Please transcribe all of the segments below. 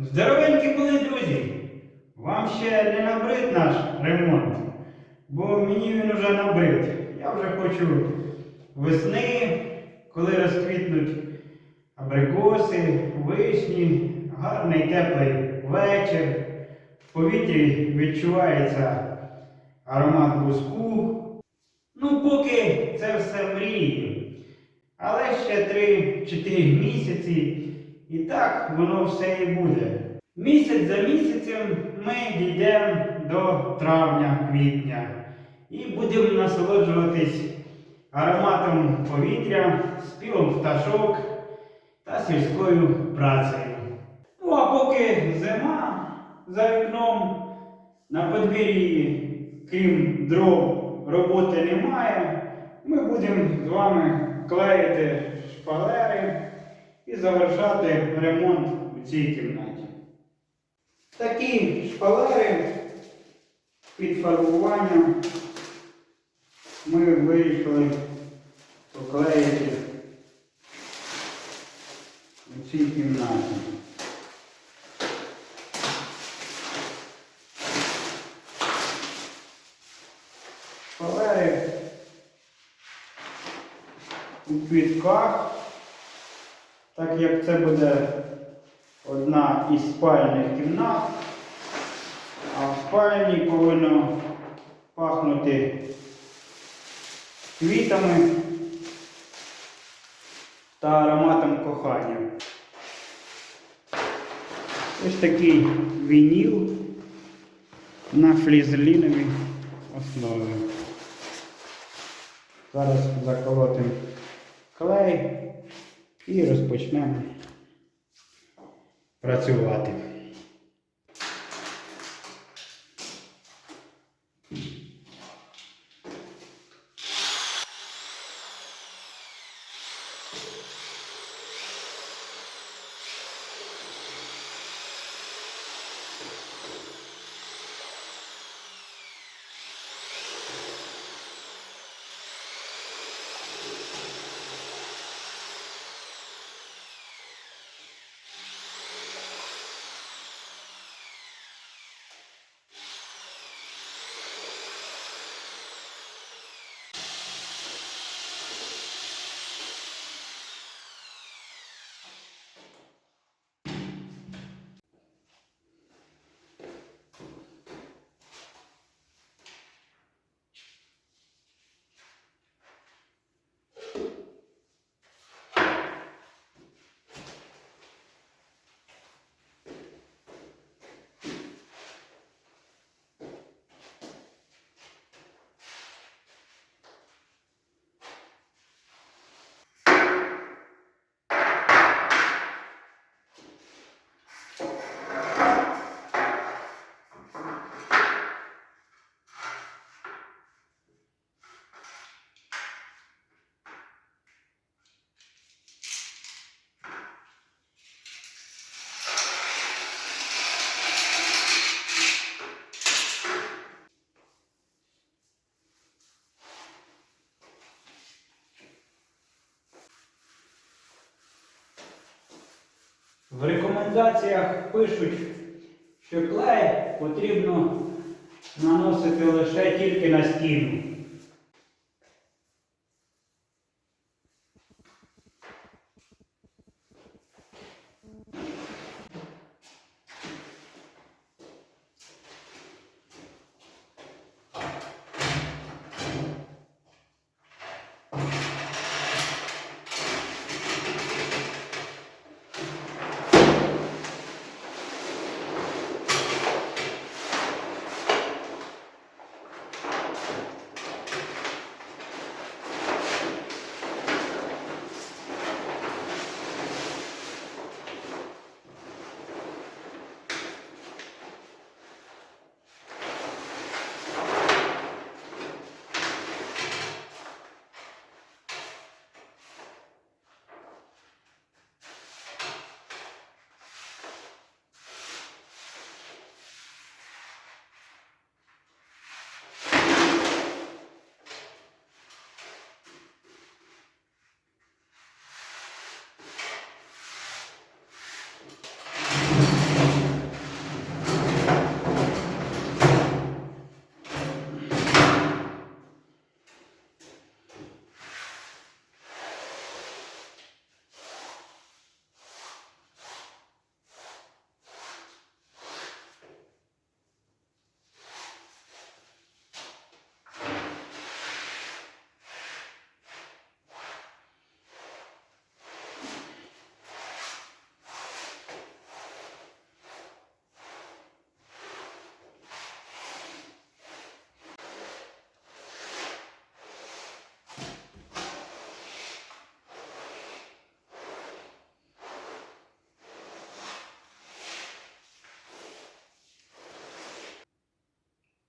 Здоровенькі були, друзі! Вам ще не набрид наш ремонт, бо мені він уже набрид. Я вже хочу весни, коли розквітнуть абрикоси, вишні, гарний теплий вечір. В повітрі відчувається аромат буску. Ну, поки це все мрії. Але ще 3-4 місяці, і так воно все і буде. Місяць за місяцем ми дійдемо до травня-квітня і будемо насолоджуватись ароматом повітря, співом пташок та сільською працею. Ну а поки зима за вікном, на подвір'ї, крім дров, роботи немає, ми будемо з вами клеїти шпалери і завершати ремонт у цій кімнаті. Такі шпалери під фарбуванням ми вирішили поклеїти у цій кімнаті. Шпалери у квітках, так як це буде одна із спальних кімнат, а в спальні повинно пахнути квітами та ароматом кохання. Ось такий вініл на флізеліновій основі. Зараз заколотимо клей і розпочнемо працювати. В рекомендаціях пишуть, що клей потрібно наносити лише тільки на стіну.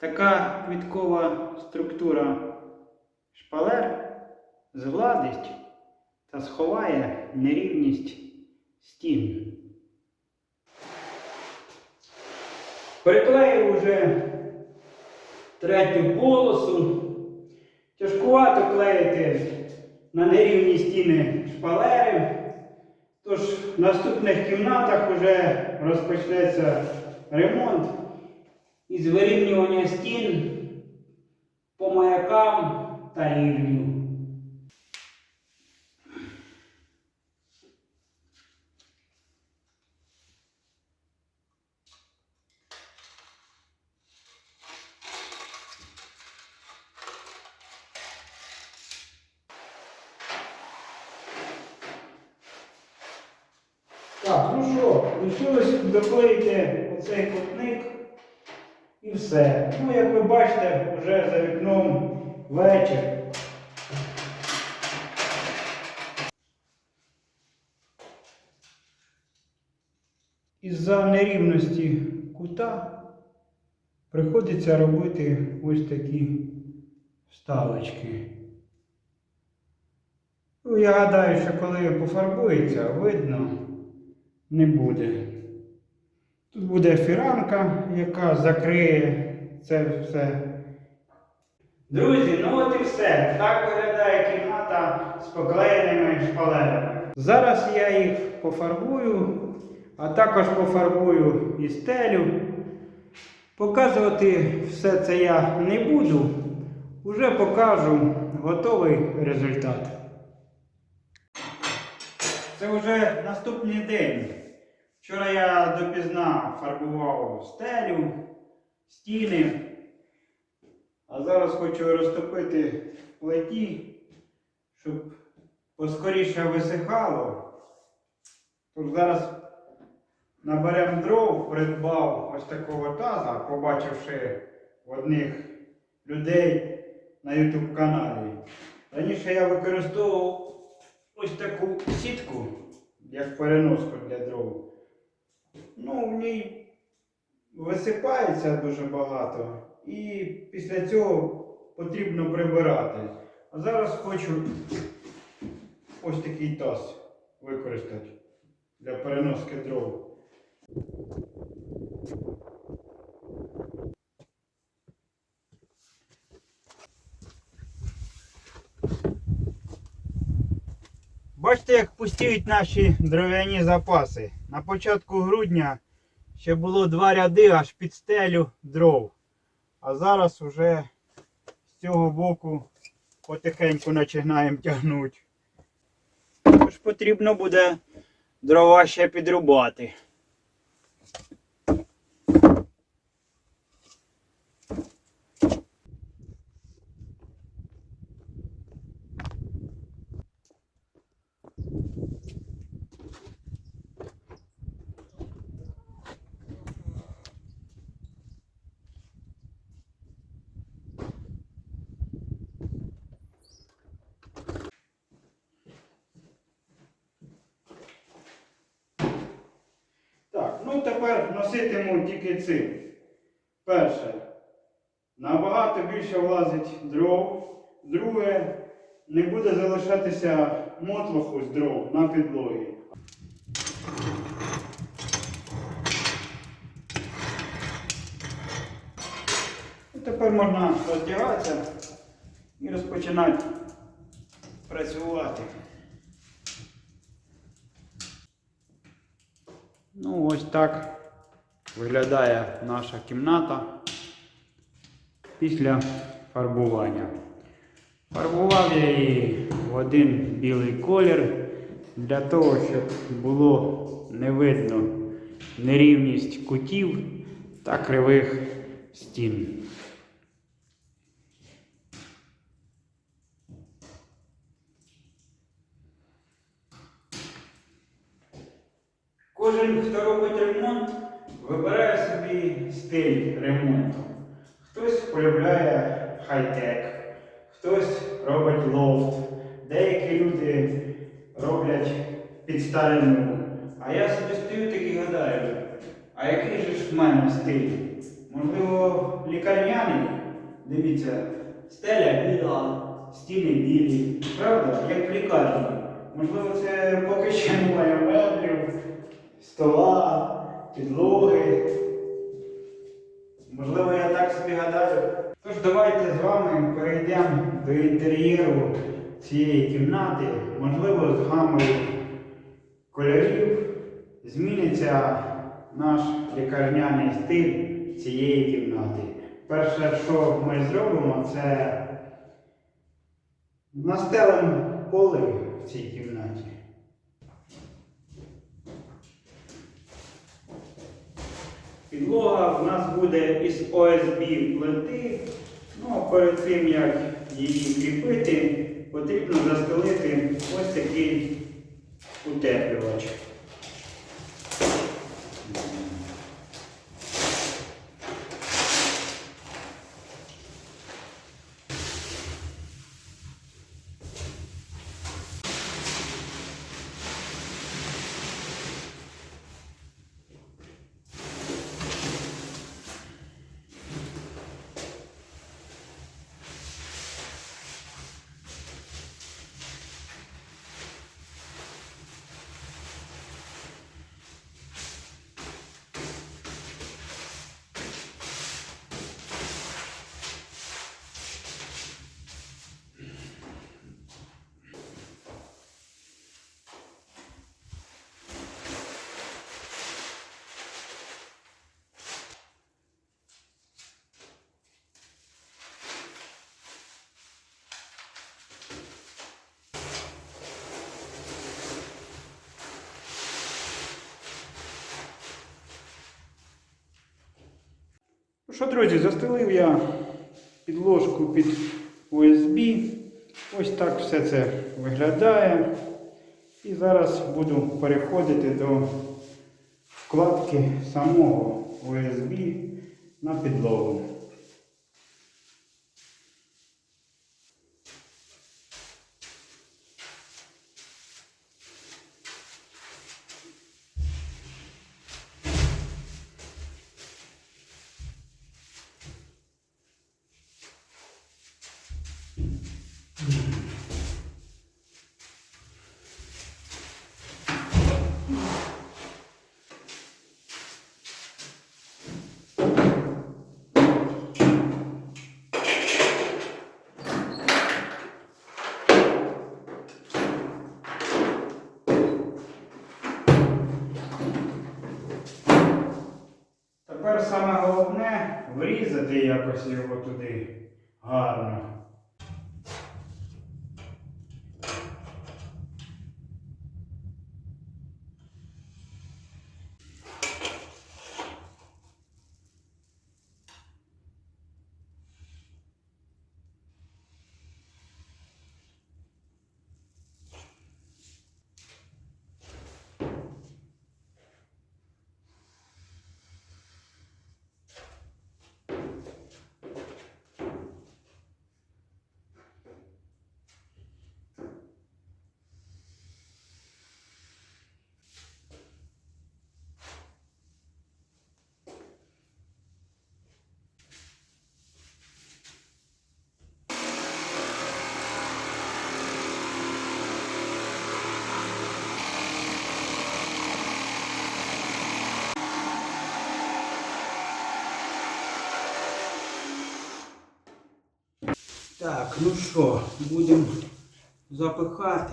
Така квіткова структура шпалер згладить та сховає нерівність стін. Приклеїв уже третю полосу. Тяжкувато клеїти на нерівні стіни шпалери. Тож в наступних кімнатах вже розпочнеться ремонт із вирівнювання стін по маякам та рівню. Так, ну що, лишилось доклеїти оцей кутник і все. Ну, як ви бачите, вже за вікном вечір. Із-за нерівності кута приходиться робити ось такі вставочки. Ну, я гадаю, що коли пофарбується, видно не буде. Тут буде фіранка, яка закриє це все. Друзі, ну от і все. Так виглядає кімната з поклеєними шпалерами. Зараз я їх пофарбую, а також пофарбую і стелю. Показувати все це я не буду. Уже покажу готовий результат. Це вже наступний день. Вчора я допізна фарбував стелю, стіни, а зараз хочу розтопити плиті, щоб поскоріше висихало. Тож зараз наберемо дров, придбав ось такого таза, побачивши одних людей на YouTube каналі. Раніше я використовував ось таку сітку, як переноску для дров. Ну, в ній висипається дуже багато. І після цього потрібно прибирати. А зараз хочу ось такий таз використати для переноски дров. Бачите, як пустіють наші дров'яні запаси. На початку грудня ще було два ряди аж під стелю дров. А зараз вже з цього боку потихеньку починаємо тягнути. Тож потрібно буде дрова ще підрубати. Так, ну тепер носитиму тільки цим. Перше. Набагато більше влазить дров. Друге, не буде залишатися мотлоху з дров на підлогі. Тепер можна роздягатися і розпочинати працювати. Ну, ось так виглядає наша кімната після фарбування. Фарбував я її в один білий колір для того, щоб було не видно нерівність кутів та кривих стін. Кожен, хто робить ремонт, вибирає собі стиль ремонту. Хтось полюбляє хай-тек, хтось робить лофт, деякі люди роблять під. А я собі стою так і гадаю, а який же ж в мене стиль? Можливо, лікарняний. Дивіться, стеля біла, стіни білі. Правда? Як в лікарні. Можливо, це поки ще немає меблів, стола, підлоги. Можливо, я так собі гадаю. Тож давайте з вами перейдемо до інтер'єру цієї кімнати. Можливо, з гамою кольорів зміниться наш лікарняний стиль цієї кімнати. Перше, що ми зробимо, це настелимо поли в цій кімнаті. Підлога в нас буде із ОСБ плити. Ну, перед тим, як її кріпити, потрібно застелити ось такий утеплювач. Що, друзі, застелив я підложку під USB. Ось так все це виглядає. І зараз буду переходити до вкладки самого USB на підлогу. Врізати якось його туди Так, ну що, будемо запихати.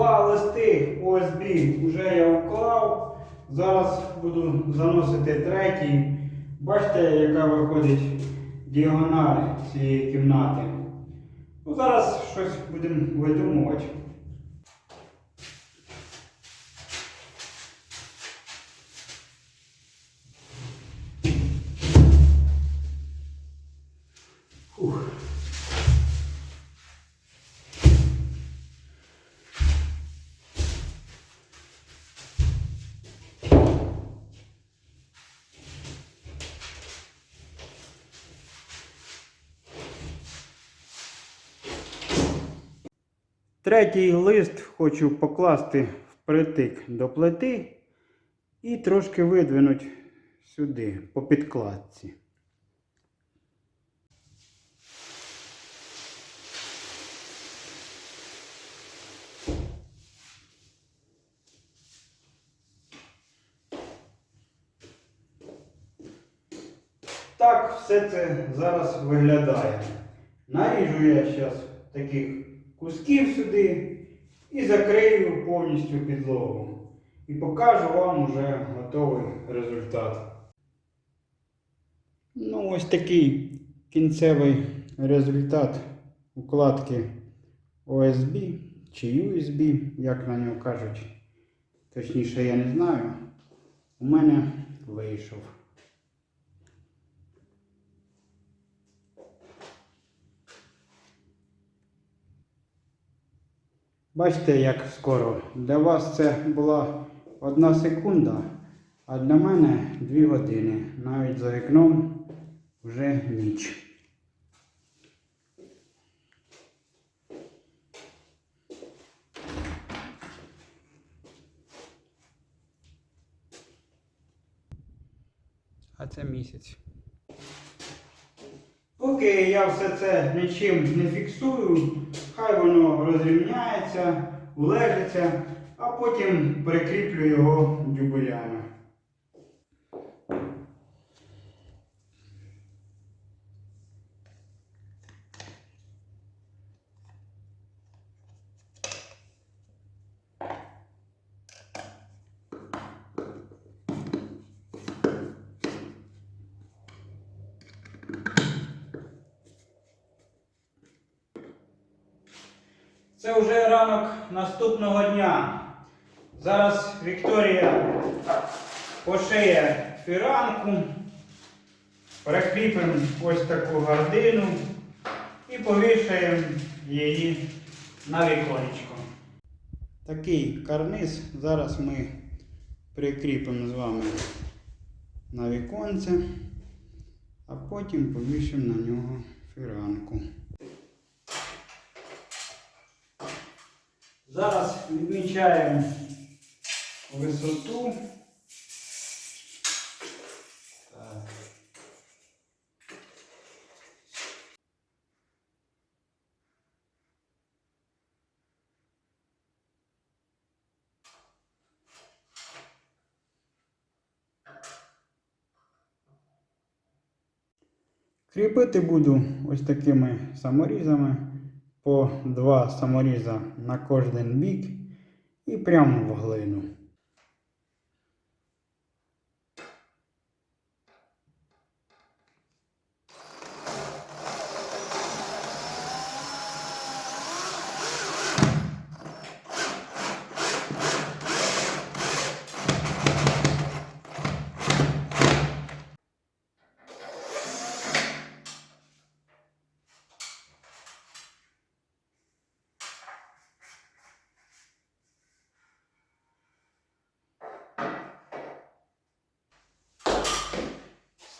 Два листи ОСБ вже я уклав. Зараз буду заносити третій. Бачите, яка виходить діагональ цієї кімнати. Ну, зараз щось будемо видумувати. Третій лист хочу покласти впритик до плити і трошки видвинуть сюди, по підкладці. Так все це зараз виглядає. Наріжу я зараз таких кусків сюди і закрию повністю підлогу. І покажу вам уже готовий результат. Ну, ось такий кінцевий результат укладки OSB чи USB, як на нього кажуть. Точніше, я не знаю. У мене вийшов. Бачите, як скоро. Для вас це була одна секунда, а для мене дві години. Навіть за вікном вже ніч. А це місяць. Поки я все це нічим не фіксую, хай воно розрівняється, улежиться, а потім прикріплю його дюбелями. Це вже ранок наступного дня. Зараз Вікторія пошиє фіранку, прикріпимо ось таку гардину і повішаємо її на віконечко. Такий карниз зараз ми прикріпимо з вами на віконце, а потім повішимо на нього фіранку. Зараз відмічаємо висоту. Кріпити буду ось такими саморізами по два саморіза на кожен бік і прямо в глину.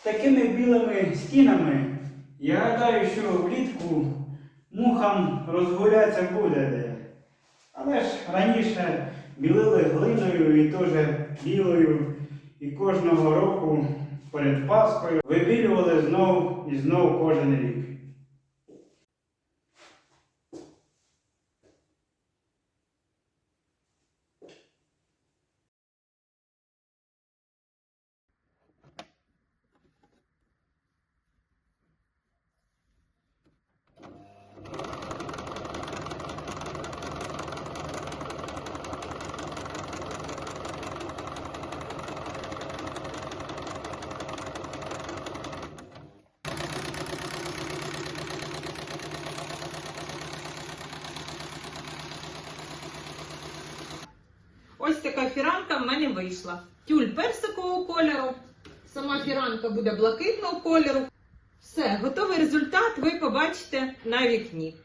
З такими білими стінами я гадаю, що влітку мухам розгулятися буде де. Але ж раніше білили глиною і теж білою, і кожного року перед Пасхою вибілювали знов і знов кожен рік. Ось така фіранка в мене вийшла. Тюль персикового кольору. Сама фіранка буде блакитного кольору. Все, готовий результат ви побачите на вікні.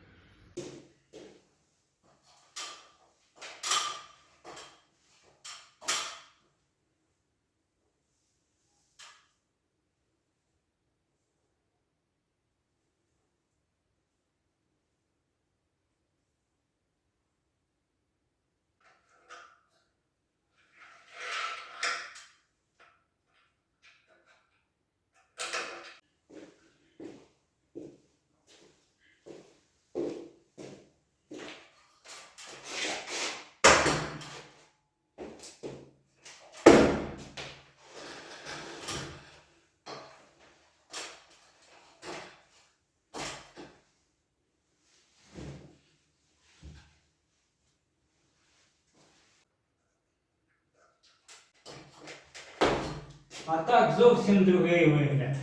А так зовсім другий вигляд.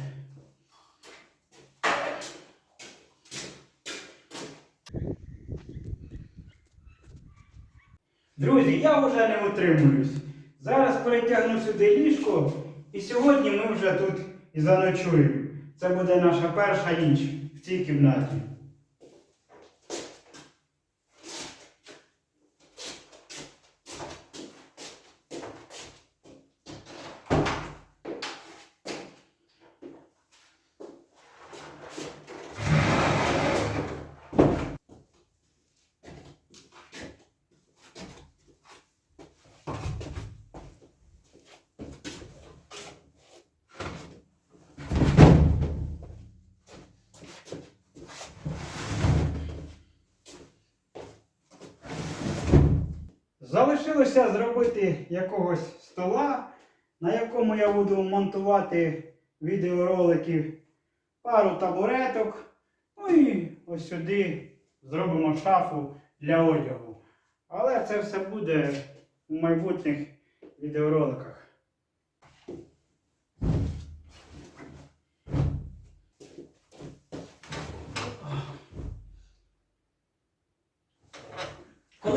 Друзі, я вже не утримуюсь. Зараз перетягну сюди ліжко, і сьогодні ми вже тут і заночуємо. Це буде наша перша ніч в цій кімнаті. Залишилося зробити якогось стола, на якому я буду монтувати відеоролики, пару табуреток. Ну і ось сюди зробимо шафу для одягу. Але це все буде у майбутніх відеороликах.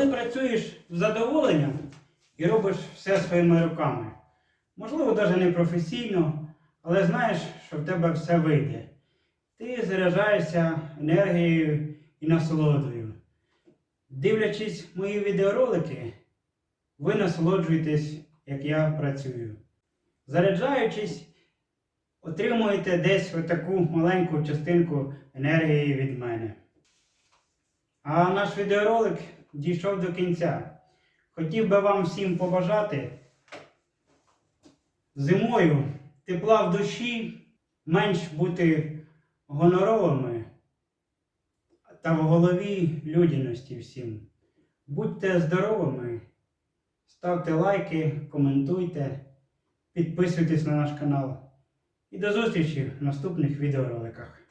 Коли працюєш з задоволенням і робиш все своїми руками, можливо, навіть не професійно, але знаєш, що в тебе все вийде. Ти заряджаєшся енергією і насолодою. Дивлячись мої відеоролики, ви насолоджуєтесь, як я працюю. Заряджаючись, отримуєте десь отаку маленьку частинку енергії від мене. А наш відеоролик дійшов до кінця. Хотів би вам всім побажати зимою тепла в душі, менш бути гоноровими та в голові людяності всім. Будьте здоровими, ставте лайки, коментуйте, підписуйтесь на наш канал. І до зустрічі в наступних відеороликах.